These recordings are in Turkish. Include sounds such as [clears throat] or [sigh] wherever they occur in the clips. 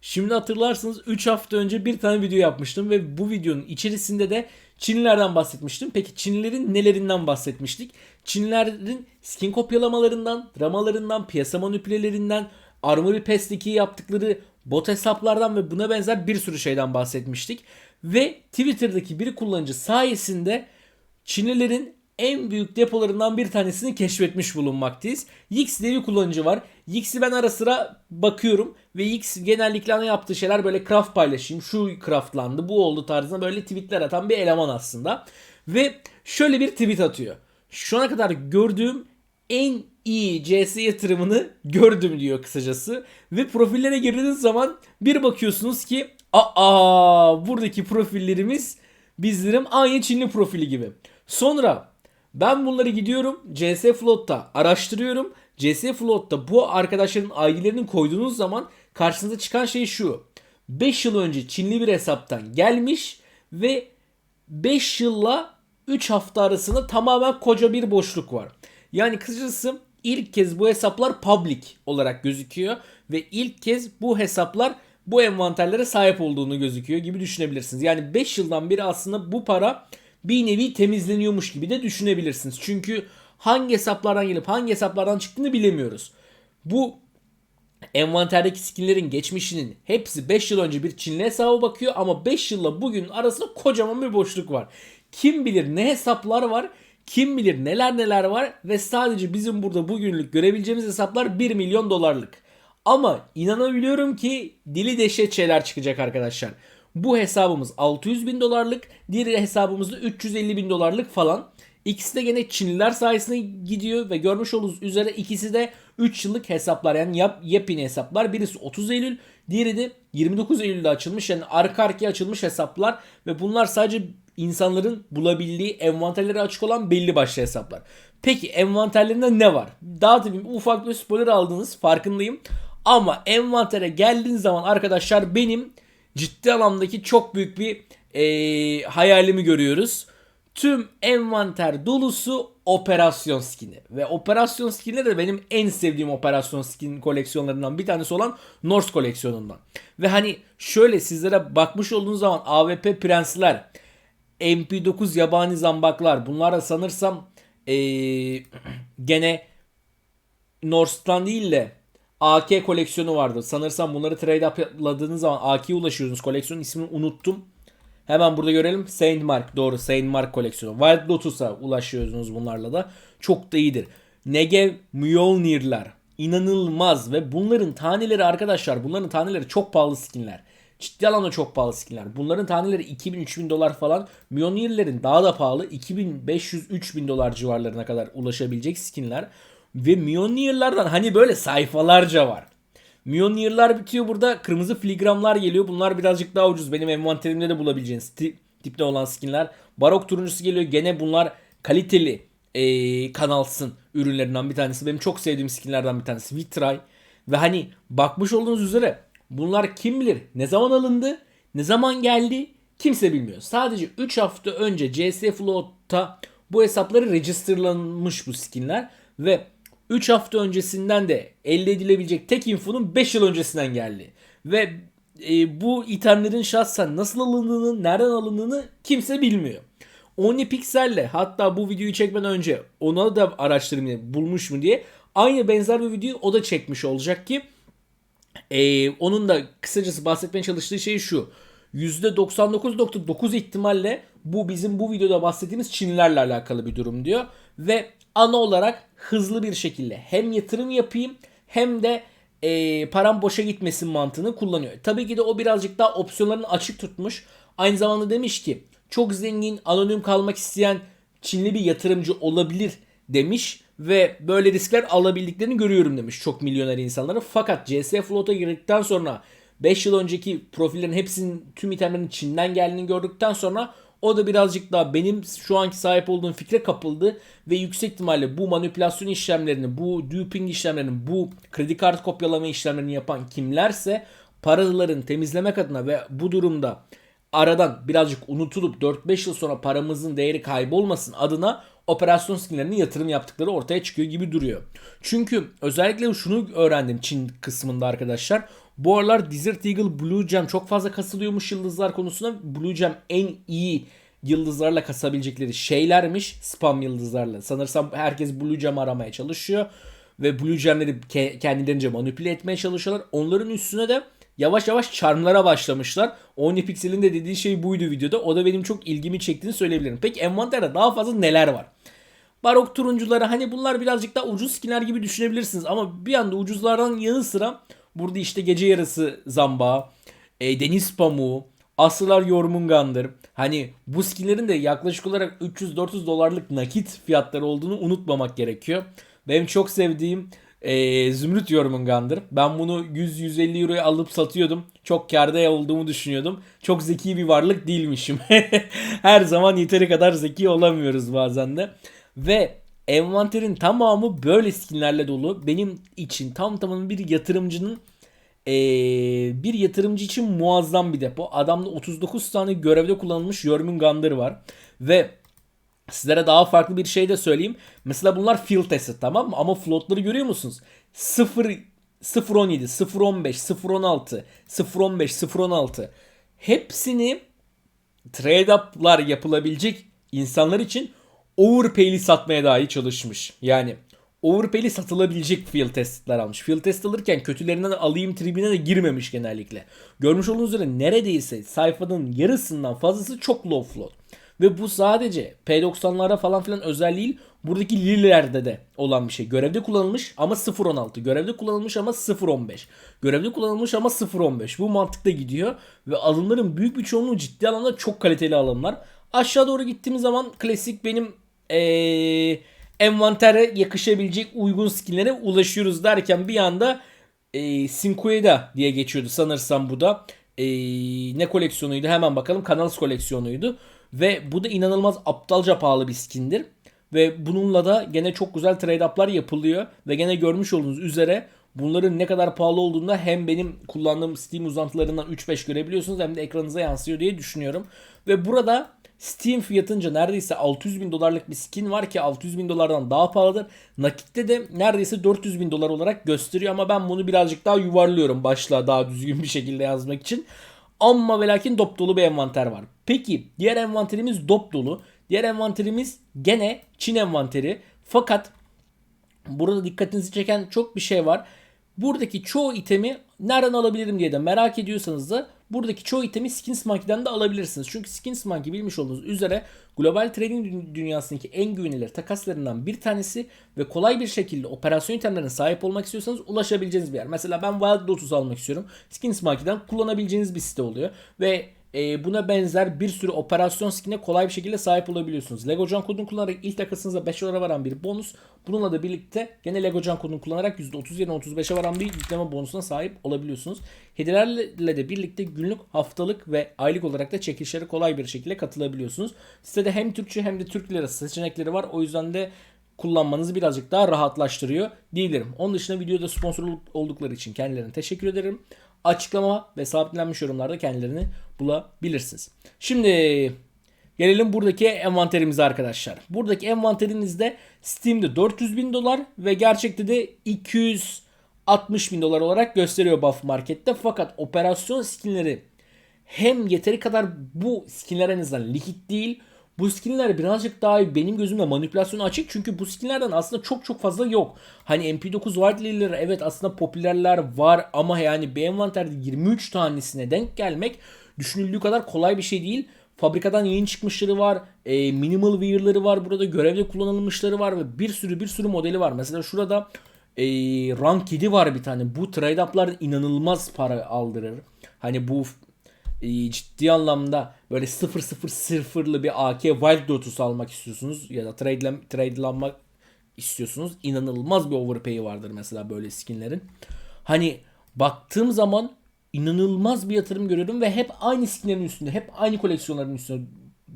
Şimdi hatırlarsınız 3 hafta önce bir tane video yapmıştım ve bu videonun içerisinde de Çinlilerden bahsetmiştim. Peki Çinlilerin nelerinden bahsetmiştik? Çinlilerin skin kopyalamalarından, dramalarından, piyasa manipülelerinden, Armory Pass'teki yaptıkları bot hesaplardan ve buna benzer bir sürü şeyden bahsetmiştik. Ve Twitter'daki bir kullanıcı sayesinde Çinlilerin en büyük depolarından bir tanesini keşfetmiş bulunmaktayız. Yix diye bir kullanıcı var. Yix'i ben ara sıra bakıyorum ve Yix genellikle ana yaptığı şeyler böyle craft paylaşayım. Şu craftlandı, bu oldu tarzında böyle tweetler atan bir eleman aslında. Ve şöyle bir tweet atıyor. Şu ana kadar gördüğüm en iyi CS yatırımını gördüm diyor kısacası. Ve profillere girdiğiniz zaman bir bakıyorsunuz ki aa buradaki profillerimiz bizlerim aynı Çinli profili gibi. Sonra ben bunları gidiyorum CS Float'ta araştırıyorum. CS Float'ta bu arkadaşların ID'lerini koyduğunuz zaman karşınıza çıkan şey şu. 5 yıl önce Çinli bir hesaptan gelmiş ve 5 yılla 3 hafta arasında tamamen koca bir boşluk var. Yani kısacası ilk kez bu hesaplar public olarak gözüküyor ve ilk kez bu hesaplar bu envanterlere sahip olduğunu gözüküyor gibi düşünebilirsiniz. Yani 5 yıldan beri aslında bu para bir nevi temizleniyormuş gibi de düşünebilirsiniz. Çünkü hangi hesaplardan gelip hangi hesaplardan çıktığını bilemiyoruz. Bu envanterdeki skinlerin geçmişinin hepsi 5 yıl önce bir Çinli hesabı bakıyor ama 5 yılla bugün arasında kocaman bir boşluk var. Kim bilir ne hesaplar var, kim bilir neler neler var ve sadece bizim burada bugünlük görebileceğimiz hesaplar 1 milyon dolarlık. Ama inanabiliyorum ki dili deşet şeyler çıkacak arkadaşlar. Bu hesabımız 600 bin dolarlık, diğer hesabımız da 350 bin dolarlık falan. İkisi de gene Çinliler sayesinde gidiyor ve görmüş olduğunuz üzere ikisi de 3 yıllık hesaplar yani yap, yepyeni hesaplar. Birisi 30 Eylül, diğeri de 29 Eylül'de açılmış yani arka arkaya açılmış hesaplar ve bunlar sadece insanların bulabildiği envanterleri açık olan belli başlı hesaplar. Peki envanterlerinde ne var? Daha tabii ufak bir spoiler aldınız farkındayım. Ama envantere geldiğiniz zaman arkadaşlar benim ciddi anlamdaki çok büyük bir e, hayalimi görüyoruz. Tüm envanter dolusu operasyon skini. Ve operasyon skini de benim en sevdiğim operasyon skin koleksiyonlarından bir tanesi olan Norse koleksiyonundan. Ve hani şöyle sizlere bakmış olduğunuz zaman AWP prensler, MP9 yabani zambaklar bunlar da sanırsam ee, [clears throat] gene Norse'tan değil de AK koleksiyonu vardı. Sanırsam bunları trade up'ladığınız zaman AK'ye ulaşıyorsunuz. Koleksiyonun ismini unuttum. Hemen burada görelim. Saint Mark doğru Saint Mark koleksiyonu. Wild Lotus'a ulaşıyorsunuz bunlarla da. Çok da iyidir. Negev Mjolnir'ler. inanılmaz ve bunların taneleri arkadaşlar bunların taneleri çok pahalı skinler. Ciddi anlamda çok pahalı skinler. Bunların taneleri 2000-3000 dolar falan. Mjolnir'lerin daha da pahalı 2500-3000 dolar civarlarına kadar ulaşabilecek skinler. Ve Mjolnir'lardan hani böyle sayfalarca var. Mjolnir'lar bitiyor burada. Kırmızı filigramlar geliyor. Bunlar birazcık daha ucuz. Benim envanterimde de bulabileceğiniz tipte olan skinler. Barok turuncusu geliyor. Gene bunlar kaliteli ee, kanalsın ürünlerinden bir tanesi. Benim çok sevdiğim skinlerden bir tanesi. Vitray. Ve hani bakmış olduğunuz üzere bunlar kim bilir ne zaman alındı, ne zaman geldi kimse bilmiyor. Sadece 3 hafta önce CS Float'ta bu hesapları registerlanmış bu skinler ve 3 hafta öncesinden de elde edilebilecek tek infonun 5 yıl öncesinden geldi. Ve e, bu itemlerin şahsen nasıl alındığını, nereden alındığını kimse bilmiyor. OmniPixel'le hatta bu videoyu çekmeden önce ona da araştırmayı bulmuş mu diye aynı benzer bir videoyu o da çekmiş olacak ki e, onun da kısacası bahsetmeye çalıştığı şey şu. %99.9 ihtimalle bu bizim bu videoda bahsettiğimiz Çinlilerle alakalı bir durum diyor. Ve ana olarak hızlı bir şekilde hem yatırım yapayım hem de e, param boşa gitmesin mantığını kullanıyor. Tabii ki de o birazcık daha opsiyonlarını açık tutmuş. Aynı zamanda demiş ki çok zengin, anonim kalmak isteyen Çinli bir yatırımcı olabilir demiş ve böyle riskler alabildiklerini görüyorum demiş çok milyoner insanların. Fakat CS Float'a girdikten sonra 5 yıl önceki profillerin hepsinin tüm itemlerin Çin'den geldiğini gördükten sonra o da birazcık daha benim şu anki sahip olduğum fikre kapıldı ve yüksek ihtimalle bu manipülasyon işlemlerini, bu duping işlemlerini, bu kredi kartı kopyalama işlemlerini yapan kimlerse paraların temizlemek adına ve bu durumda aradan birazcık unutulup 4-5 yıl sonra paramızın değeri kaybolmasın adına operasyon skinlerine yatırım yaptıkları ortaya çıkıyor gibi duruyor. Çünkü özellikle şunu öğrendim Çin kısmında arkadaşlar. Bu aralar Desert Eagle Blue Gem çok fazla kasılıyormuş yıldızlar konusunda. Blue Gem en iyi yıldızlarla kasabilecekleri şeylermiş. Spam yıldızlarla. Sanırsam herkes Blue Gem aramaya çalışıyor. Ve Blue Gem'leri ke- kendilerince manipüle etmeye çalışıyorlar. Onların üstüne de yavaş yavaş charmlara başlamışlar. Onypixel'in de dediği şey buydu videoda. O da benim çok ilgimi çektiğini söyleyebilirim. Peki envanterde daha fazla neler var? Barok turuncuları hani bunlar birazcık daha ucuz skinler gibi düşünebilirsiniz. Ama bir anda ucuzlardan yanı sıra burada işte gece yarısı zamba, e, deniz pamuğu, aslılar yormungandır. Hani bu skinlerin de yaklaşık olarak 300-400 dolarlık nakit fiyatları olduğunu unutmamak gerekiyor. Benim çok sevdiğim e, Zümrüt Yormungan'dır. Ben bunu 100-150 euroya alıp satıyordum. Çok kârda olduğumu düşünüyordum. Çok zeki bir varlık değilmişim. [laughs] Her zaman yeteri kadar zeki olamıyoruz bazen de. Ve envanterin tamamı böyle skinlerle dolu. Benim için tam tamına bir yatırımcının ee, bir yatırımcı için muazzam bir depo. Adamda 39 tane görevde kullanılmış Jormungandr var. Ve Sizlere daha farklı bir şey de söyleyeyim. Mesela bunlar field testi tamam mı? Ama floatları görüyor musunuz? 0 017, 015, 016, 015, 016. Hepsini trade up'lar yapılabilecek insanlar için overpay'li satmaya dahi çalışmış. Yani overpay'li satılabilecek field testler almış. Field test alırken kötülerinden alayım tribine de girmemiş genellikle. Görmüş olduğunuz üzere neredeyse sayfanın yarısından fazlası çok low float. Ve bu sadece P90'lara falan filan özel değil. Buradaki lililerde de olan bir şey. Görevde kullanılmış ama 0.16. Görevde kullanılmış ama 0.15. Görevde kullanılmış ama 0.15. Bu mantıkta gidiyor. Ve alımların büyük bir çoğunluğu ciddi anlamda çok kaliteli alımlar. Aşağı doğru gittiğimiz zaman klasik benim ee, envantere yakışabilecek uygun skinlere ulaşıyoruz derken bir anda e, Cinqueda diye geçiyordu sanırsam bu da. E, ne koleksiyonuydu hemen bakalım. Canals koleksiyonuydu. Ve bu da inanılmaz aptalca pahalı bir skindir. Ve bununla da gene çok güzel trade up'lar yapılıyor. Ve gene görmüş olduğunuz üzere bunların ne kadar pahalı olduğunda hem benim kullandığım Steam uzantılarından 3-5 görebiliyorsunuz hem de ekranınıza yansıyor diye düşünüyorum. Ve burada Steam fiyatınca neredeyse 600 bin dolarlık bir skin var ki 600 bin dolardan daha pahalıdır. Nakitte de neredeyse 400 bin dolar olarak gösteriyor ama ben bunu birazcık daha yuvarlıyorum başlığa daha düzgün bir şekilde yazmak için. Amma ve lakin dop dolu bir envanter var. Peki diğer envanterimiz dop dolu. Diğer envanterimiz gene Çin envanteri. Fakat burada dikkatinizi çeken çok bir şey var. Buradaki çoğu itemi nereden alabilirim diye de merak ediyorsanız da buradaki çoğu itemi Skins Monkey'den de alabilirsiniz. Çünkü Skins Monkey bilmiş olduğunuz üzere global trading dünyasındaki en güvenilir takaslarından bir tanesi ve kolay bir şekilde operasyon itemlerine sahip olmak istiyorsanız ulaşabileceğiniz bir yer. Mesela ben Wild Lotus almak istiyorum. Skins Monkey'den kullanabileceğiniz bir site oluyor ve e, buna benzer bir sürü operasyon skin'e kolay bir şekilde sahip olabiliyorsunuz. Lego Can kodunu kullanarak ilk takasınıza 5 dolara varan bir bonus. Bununla da birlikte gene Lego Can kodunu kullanarak %30 yerine 35'e varan bir yükleme bonusuna sahip olabiliyorsunuz. Hediyelerle de birlikte günlük, haftalık ve aylık olarak da çekilişlere kolay bir şekilde katılabiliyorsunuz. Sitede hem Türkçe hem de Türk lirası seçenekleri var. O yüzden de kullanmanızı birazcık daha rahatlaştırıyor diyebilirim. Onun dışında videoda sponsor oldukları için kendilerine teşekkür ederim açıklama ve sabitlenmiş yorumlarda kendilerini bulabilirsiniz. Şimdi gelelim buradaki envanterimize arkadaşlar. Buradaki envanterinizde Steam'de 400 bin dolar ve gerçekte de 260 bin dolar olarak gösteriyor Buff Market'te. Fakat operasyon skinleri hem yeteri kadar bu skinler en azından likit değil bu skinler birazcık daha benim gözümde manipülasyonu açık çünkü bu skinlerden aslında çok çok fazla yok. Hani MP9 Wildlay'leri evet aslında popülerler var ama yani bir envanterde 23 tanesine denk gelmek düşünüldüğü kadar kolay bir şey değil. Fabrikadan yeni çıkmışları var. E, minimal wear'ları var. Burada görevde kullanılmışları var ve bir sürü bir sürü modeli var. Mesela şurada e, rank 7 var bir tane. Bu trade up'lar inanılmaz para aldırır. Hani bu ciddi anlamda böyle 0 0 0'lı bir AK Wild Lotus almak istiyorsunuz ya da trade tradelanmak istiyorsunuz. İnanılmaz bir overpay vardır mesela böyle skinlerin. Hani baktığım zaman inanılmaz bir yatırım görüyorum ve hep aynı skinlerin üstünde, hep aynı koleksiyonların üstünde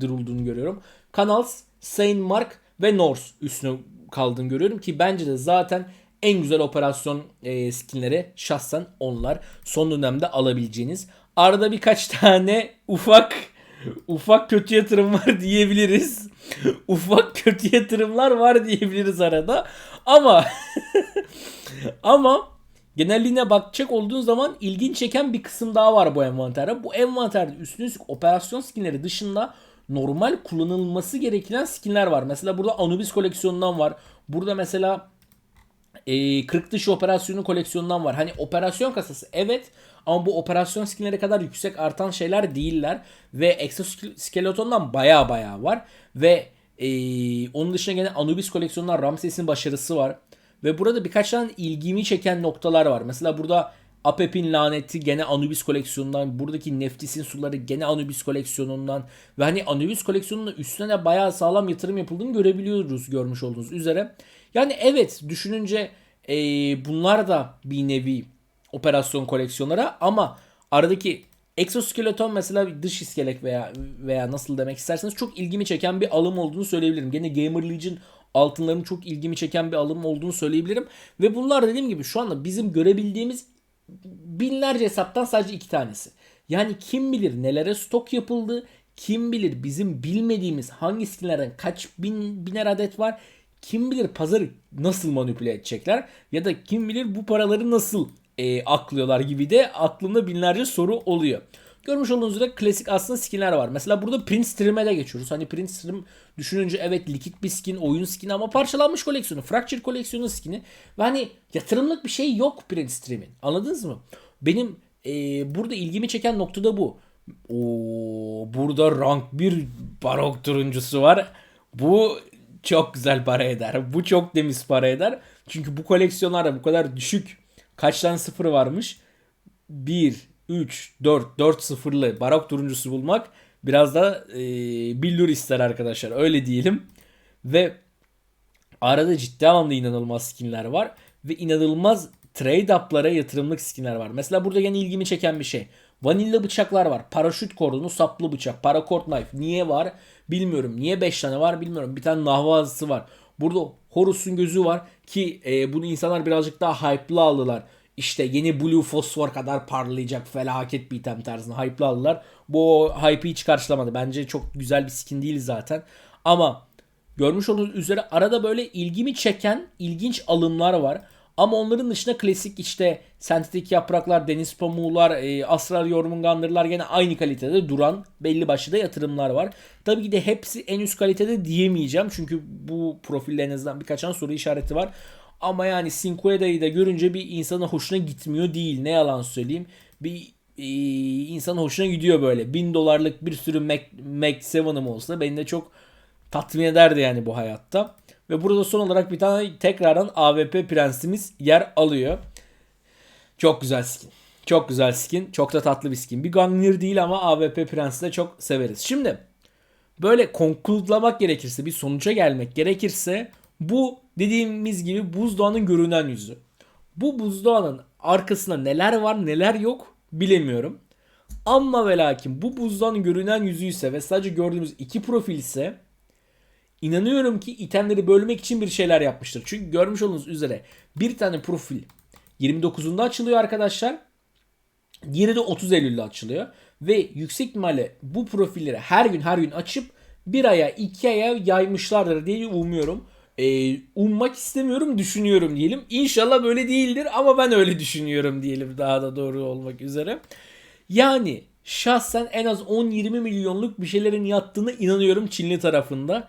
durulduğunu görüyorum. Canals, Saint Mark ve Norse üstüne kaldığını görüyorum ki bence de zaten en güzel operasyon e, skinleri şahsen onlar. Son dönemde alabileceğiniz. Arada birkaç tane ufak ufak kötü yatırım var [laughs] diyebiliriz. ufak kötü yatırımlar var diyebiliriz arada. Ama [laughs] ama genelliğine bakacak olduğun zaman ilginç çeken bir kısım daha var bu envanterde. Bu envanterde üstüne üstlük operasyon skinleri dışında normal kullanılması gereken skinler var. Mesela burada Anubis koleksiyonundan var. Burada mesela e, 40 dışı operasyonu koleksiyonundan var. Hani operasyon kasası evet ama bu operasyon skinleri kadar yüksek artan şeyler değiller. Ve exoskeletondan baya baya var. Ve e, onun dışında gene Anubis koleksiyonundan Ramses'in başarısı var. Ve burada birkaç tane ilgimi çeken noktalar var. Mesela burada Apep'in laneti gene Anubis koleksiyonundan. Buradaki Neftis'in suları gene Anubis koleksiyonundan. Ve hani Anubis koleksiyonunun üstüne de bayağı sağlam yatırım yapıldığını görebiliyoruz görmüş olduğunuz üzere. Yani evet düşününce e, bunlar da bir nevi operasyon koleksiyonlara ama aradaki exoskeleton mesela dış iskelet veya veya nasıl demek isterseniz çok ilgimi çeken bir alım olduğunu söyleyebilirim. Gene Gamer Legion altınların çok ilgimi çeken bir alım olduğunu söyleyebilirim. Ve bunlar dediğim gibi şu anda bizim görebildiğimiz binlerce hesaptan sadece iki tanesi. Yani kim bilir nelere stok yapıldı, kim bilir bizim bilmediğimiz hangi skinlerden kaç bin biner adet var, kim bilir pazarı nasıl manipüle edecekler ya da kim bilir bu paraları nasıl e, aklıyorlar gibi de aklımda binlerce soru oluyor. Görmüş olduğunuz üzere klasik aslında skinler var. Mesela burada Prince Trim'e de geçiyoruz. Hani Prince Trim düşününce evet likit bir skin, oyun skini ama parçalanmış koleksiyonu. Fracture koleksiyonu skini. Ve hani yatırımlık bir şey yok Prince Trim'in. Anladınız mı? Benim e, burada ilgimi çeken nokta da bu. Oo, burada rank bir barok turuncusu var. Bu çok güzel para eder. Bu çok temiz para eder. Çünkü bu koleksiyonlarda bu kadar düşük kaç tane sıfır varmış? 1, 3, 4, 4 sıfırlı barok turuncusu bulmak biraz da e, billur ister arkadaşlar. Öyle diyelim. Ve arada ciddi anlamda inanılmaz skinler var. Ve inanılmaz trade up'lara yatırımlık skinler var. Mesela burada yine ilgimi çeken bir şey. Vanilla bıçaklar var. Paraşüt kordonu saplı bıçak. Paracord knife. Niye var? Bilmiyorum. Niye 5 tane var bilmiyorum. Bir tane nahvazısı var. Burada Horus'un gözü var ki e, bunu insanlar birazcık daha hype'lı aldılar. İşte yeni Blue Fosfor kadar parlayacak felaket bir item tarzında hype'lı aldılar. Bu hype'ı hiç karşılamadı. Bence çok güzel bir skin değil zaten. Ama görmüş olduğunuz üzere arada böyle ilgimi çeken ilginç alımlar var. Ama onların dışında klasik işte sentetik yapraklar, deniz pamuğular, e, astral yormungandırlar gene aynı kalitede duran belli başlı da yatırımlar var. Tabii ki de hepsi en üst kalitede diyemeyeceğim. Çünkü bu profilde en azından birkaç tane soru işareti var. Ama yani Cinqueda'yı da görünce bir insana hoşuna gitmiyor değil. Ne yalan söyleyeyim. Bir e, insanın hoşuna gidiyor böyle. 1000 dolarlık bir sürü Mac, Mac 7'ım olsa beni de çok tatmin ederdi yani bu hayatta. Ve burada son olarak bir tane tekrardan AVP prensimiz yer alıyor. Çok güzel skin. Çok güzel skin. Çok da tatlı bir skin. Bir Gangnir değil ama AVP prensi de çok severiz. Şimdi böyle konkludlamak gerekirse bir sonuca gelmek gerekirse bu dediğimiz gibi buzdağının görünen yüzü. Bu buzdağının arkasında neler var neler yok bilemiyorum. Ama ve lakin bu buzdağının görünen yüzü ise ve sadece gördüğümüz iki profil ise inanıyorum ki itemleri bölmek için bir şeyler yapmıştır. Çünkü görmüş olduğunuz üzere bir tane profil 29'unda açılıyor arkadaşlar. Diğeri de 30 Eylül'de açılıyor. Ve yüksek ihtimalle bu profilleri her gün her gün açıp bir aya iki aya yaymışlardır diye umuyorum. Ee, ummak istemiyorum düşünüyorum diyelim. İnşallah böyle değildir ama ben öyle düşünüyorum diyelim daha da doğru olmak üzere. Yani şahsen en az 10-20 milyonluk bir şeylerin yattığına inanıyorum Çinli tarafında.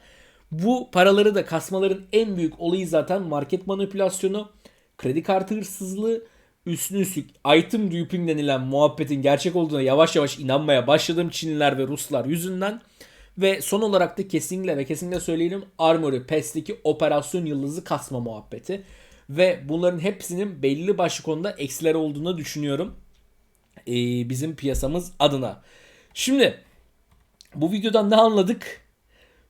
Bu paraları da kasmaların en büyük olayı zaten market manipülasyonu, kredi kartı hırsızlığı, üstüne üstlük item duping denilen muhabbetin gerçek olduğuna yavaş yavaş inanmaya başladığım Çinliler ve Ruslar yüzünden ve son olarak da kesinlikle ve kesinlikle söyleyelim Armory PES'teki operasyon yıldızı kasma muhabbeti. Ve bunların hepsinin belli başlı konuda eksileri olduğunu düşünüyorum. Ee, bizim piyasamız adına. Şimdi bu videodan ne anladık?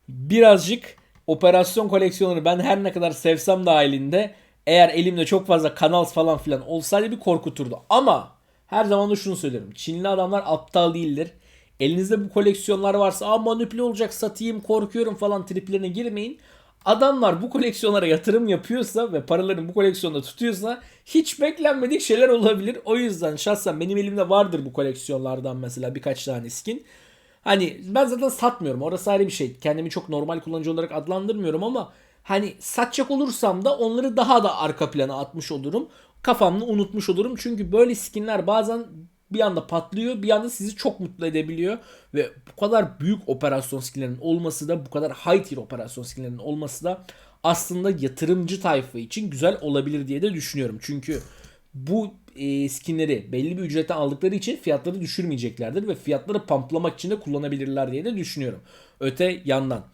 Birazcık operasyon koleksiyonları ben her ne kadar sevsem dahilinde eğer elimde çok fazla kanal falan filan olsaydı bir korkuturdu. Ama her zaman da şunu söylerim. Çinli adamlar aptal değildir. Elinizde bu koleksiyonlar varsa aa manipüle olacak satayım korkuyorum falan triplerine girmeyin. Adamlar bu koleksiyonlara yatırım yapıyorsa ve paralarını bu koleksiyonda tutuyorsa hiç beklenmedik şeyler olabilir. O yüzden şahsen benim elimde vardır bu koleksiyonlardan mesela birkaç tane skin. Hani ben zaten satmıyorum. Orası ayrı bir şey. Kendimi çok normal kullanıcı olarak adlandırmıyorum ama hani satacak olursam da onları daha da arka plana atmış olurum. kafamda unutmuş olurum. Çünkü böyle skinler bazen bir anda patlıyor bir anda sizi çok mutlu edebiliyor ve bu kadar büyük operasyon skinlerinin olması da bu kadar high tier operasyon skinlerinin olması da aslında yatırımcı tayfa için güzel olabilir diye de düşünüyorum. Çünkü bu e, skinleri belli bir ücrete aldıkları için fiyatları düşürmeyeceklerdir ve fiyatları pamplamak için de kullanabilirler diye de düşünüyorum. Öte yandan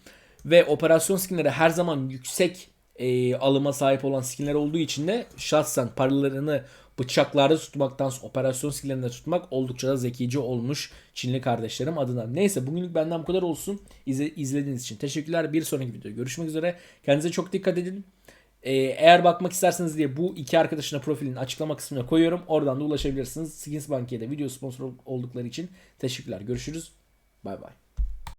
ve operasyon skinleri her zaman yüksek e, alıma sahip olan skinler olduğu için de şahsen paralarını bıçaklarda tutmaktansa operasyon skinlerinde tutmak oldukça da zekice olmuş Çinli kardeşlerim adına. Neyse bugünlük benden bu kadar olsun. İzle, izlediğiniz için teşekkürler. Bir sonraki videoda görüşmek üzere. Kendinize çok dikkat edin. Ee, eğer bakmak isterseniz diye bu iki arkadaşına profilini açıklama kısmına koyuyorum. Oradan da ulaşabilirsiniz. Skins Bank'e de video sponsor oldukları için teşekkürler. Görüşürüz. Bay bay.